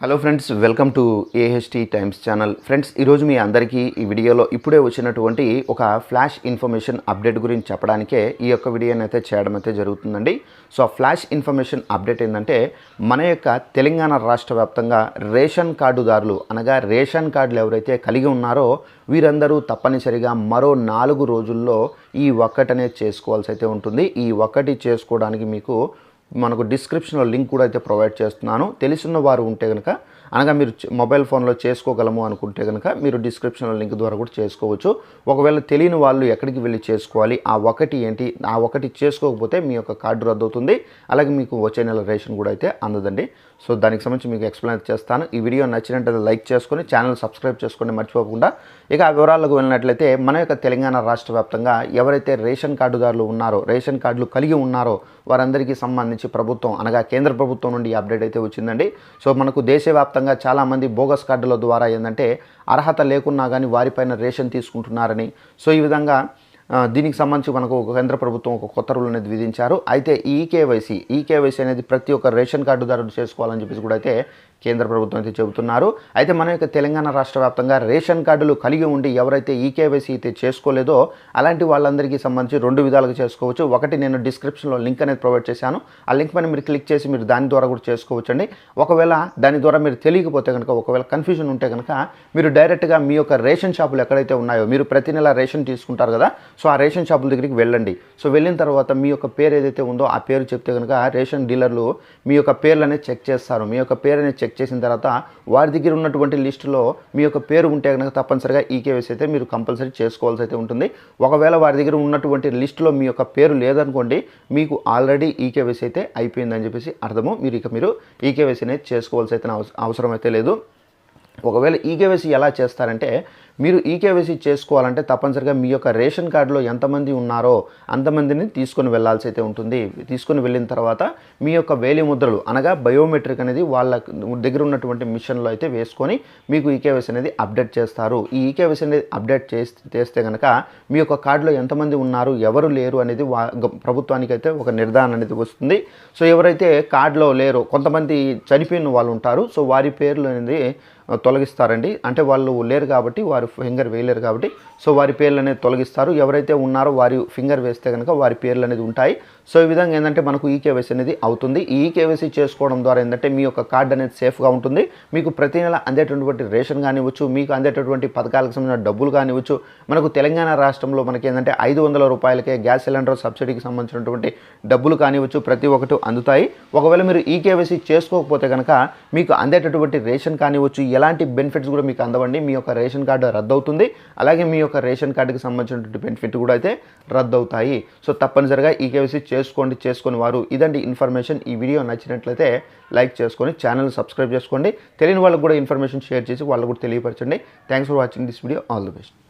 Hello friends welcome to A H T times channel friends ఈరోజు మీ అందరికీ ఈ వీడియోలో ఇప్పుడే వచ్చినటువంటి ఒక ఫ్లాష్ ఇన్ఫర్మేషన్ అప్డేట్ గురించి చెప్పడానికే ఈ యొక్క వీడియోని అయితే చేయడం అయితే జరుగుతుందండి. సో ఆ ఫ్లాష్ ఇన్ఫర్మేషన్ అప్డేట్ ఏంటంటే మన యొక్క తెలంగాణ రాష్ట్ర వ్యాప్తంగా రేషన్ కార్డుదారులు అనగా రేషన్ కార్డులు ఎవరైతే కలిగి ఉన్నారో వీరందరూ తప్పనిసరిగా మరో నాలుగు రోజుల్లో ఈ ఒక్కటనే చేసుకోవాల్సి అయితే ఉంటుంది. ఈ ఒక్కటి చేసుకోవడానికి మీకు మనకు డిస్క్రిప్షన్లో లింక్ కూడా అయితే ప్రొవైడ్ చేస్తున్నాను. తెలిసిన వారు ఉంటే కనుక అనగా మీరు మొబైల్ ఫోన్లో చేసుకోగలము అనుకుంటే కనుక మీరు డిస్క్రిప్షన్లో లింక్ ద్వారా కూడా చేసుకోవచ్చు. ఒకవేళ తెలియని వాళ్ళు ఎక్కడికి వెళ్ళి చేసుకోవాలి ఆ ఒకటి ఏంటి ఆ ఒకటి చేసుకోకపోతే మీ యొక్క కార్డు రద్దు అవుతుంది అలాగే మీకు వచ్చే నెల రేషన్ కూడా అయితే అందదండి. సో దానికి సంబంధించి మీకు ఎక్స్ప్లెయిన్ చేస్తాను. ఈ వీడియో నచ్చినట్లయితే లైక్ చేసుకొని ఛానల్ సబ్స్క్రైబ్ చేసుకొని మర్చిపోకుండా ఇక ఆ వివరాలకు వెళ్ళినట్లయితే మన యొక్క తెలంగాణ రాష్ట్ర వ్యాప్తంగా ఎవరైతే రేషన్ కార్డుదారులు ఉన్నారో రేషన్ కార్డులు కలిగి ఉన్నారో వారందరికీ సంబంధించి ప్రభుత్వం అనగా కేంద్ర ప్రభుత్వం నుండి అప్డేట్ అయితే వచ్చిందండి. సో మనకు దేశవ్యాప్తంగా చాలామంది బోగస్ కార్డుల ద్వారా ఏంటంటే అర్హత లేకున్నా కానీ వారిపైన రేషన్ తీసుకుంటున్నారని. సో ఈ విధంగా దీనికి సంబంధించి మనకు ఒక కేంద్ర ప్రభుత్వం ఒక కొత్త రూల్ అనేది విధించారు. అయితే ఈ కేవైసీ ఈ కేవైసీ అనేది ప్రతి ఒక్క రేషన్ కార్డుదారుడు చేసుకోవాలని చెప్పేసి కూడా అయితే కేంద్ర ప్రభుత్వం అయితే చెబుతున్నారు. అయితే మన యొక్క తెలంగాణ రాష్ట్ర వ్యాప్తంగా రేషన్ కార్డులు కలిగి ఉండి ఎవరైతే ఈ కేవైసీ అయితే చేసుకోలేదో అలాంటి వాళ్ళందరికీ సంబంధించి రెండు విధాలుగా చేసుకోవచ్చు. ఒకటి నేను డిస్క్రిప్షన్లో లింక్ అనేది ప్రొవైడ్ చేశాను. ఆ లింక్ పైన మీరు క్లిక్ చేసి మీరు దాని ద్వారా కూడా చేసుకోవచ్చు అండి ఒకవేళ దాని ద్వారా మీరు తెలియకపోతే కనుక ఒకవేళ కన్ఫ్యూజన్ ఉంటే కనుక మీరు డైరెక్ట్గా మీ యొక్క రేషన్ షాపులు ఎక్కడైతే ఉన్నాయో మీరు ప్రతి నెల రేషన్ తీసుకుంటారు కదా సో ఆ రేషన్ షాపుల దగ్గరికి వెళ్ళండి. సో వెళ్ళిన తర్వాత మీ యొక్క పేరు ఏదైతే ఉందో ఆ పేరు చెప్తే కనుక రేషన్ డీలర్లు మీ యొక్క పేర్లు అనేది చెక్ చేస్తారు. మీ యొక్క పేరు అనేది చెక్ చేసిన తర్వాత వారి దగ్గర ఉన్నటువంటి లిస్టులో మీ యొక్క పేరు ఉంటే కనుక తప్పనిసరిగా ఈ కేవైసీ అయితే మీరు కంపల్సరీ చేసుకోవాల్సి అయితే ఉంటుంది. ఒకవేళ వారి దగ్గర ఉన్నటువంటి లిస్టులో మీ యొక్క పేరు లేదనుకోండి మీకు ఆల్రెడీ ఈ కేవైసీ అయితే అయిపోయిందని చెప్పేసి అర్థము. మీరు ఇక మీరు ఈ కేవైసీ అనేది చేసుకోవాల్సి అయితే అవసరం అయితే లేదు. ఒకవేళ ఈకేవైసీ ఎలా చేస్తారంటే మీరు ఈకేవైసీ చేసుకోవాలంటే తప్పనిసరిగా మీ యొక్క రేషన్ కార్డులో ఎంతమంది ఉన్నారో అంతమందిని తీసుకొని వెళ్ళాల్సి అయితే ఉంటుంది. తీసుకొని వెళ్ళిన తర్వాత మీ యొక్క వేలి ముద్రలు అనగా బయోమెట్రిక్ అనేది వాళ్ళ దగ్గర ఉన్నటువంటి మిషన్లో అయితే వేసుకొని మీకు ఈకేవైసీ అనేది అప్డేట్ చేస్తారు. ఈ ఈకేవైసీ అనేది అప్డేట్ చేస్తే చేస్తే కనుక మీ యొక్క కార్డులో ఎంతమంది ఉన్నారు ఎవరు లేరు అనేది వా ప్రభుత్వానికి అయితే ఒక నిర్ధారణ అనేది వస్తుంది. సో ఎవరైతే కార్డులో లేరో కొంతమంది చనిపోయిన వాళ్ళు ఉంటారు. సో వారి పేర్లు అనేది తొలగిస్తారండి. అంటే వాళ్ళు లేరు కాబట్టి వారు ఫింగర్ వేయలేరు కాబట్టి సో వారి పేర్లు అనేది తొలగిస్తారు. ఎవరైతే ఉన్నారో వారి ఫింగర్ వేస్తే కనుక వారి పేర్లు అనేది ఉంటాయి. సో ఈ విధంగా ఏంటంటే మనకు ఈ కేవైసీ అనేది అవుతుంది. ఈ కేవైసీ చేసుకోవడం ద్వారా ఏంటంటే మీ యొక్క కార్డు అనేది సేఫ్గా ఉంటుంది. మీకు ప్రతి నెల అందేటటువంటి రేషన్ కానివ్వచ్చు మీకు అందేటటువంటి పథకాలకు సంబంధించిన డబ్బులు కానివ్వచ్చు మనకు తెలంగాణ రాష్ట్రంలో మనకి ఏంటంటే ఐదు వందల రూపాయలకే గ్యాస్ సిలిండర్ సబ్సిడీకి సంబంధించినటువంటి డబ్బులు కానివ్వచ్చు ప్రతి ఒక్కటి అందుతాయి. ఒకవేళ మీరు ఈ కేవైసీ చేసుకోకపోతే కనుక మీకు అందేటటువంటి రేషన్ కానివ్వచ్చు ఎలాంటి బెనిఫిట్స్ కూడా మీకు అందవండి. మీ యొక్క రేషన్ కార్డు రద్దు అవుతుంది అలాగే మీ యొక్క రేషన్ కార్డుకి సంబంధించినటువంటి బెనిఫిట్ కూడా అయితే రద్దు అవుతాయి సో తప్పనిసరిగా ఈ కేవైసీ చేసుకోండి చేసుకుని వారు. ఇదండి ఇన్ఫర్మేషన్ ఈ వీడియో నచ్చినట్లయితే లైక్ చేసుకొని ఛానల్ సబ్స్క్రైబ్ చేసుకోండి. తెలియని వాళ్ళకు కూడా ఇన్ఫర్మేషన్ షేర్ చేసి వాళ్ళకు కూడా తెలియపరచండి. Thanks for watching this video all the best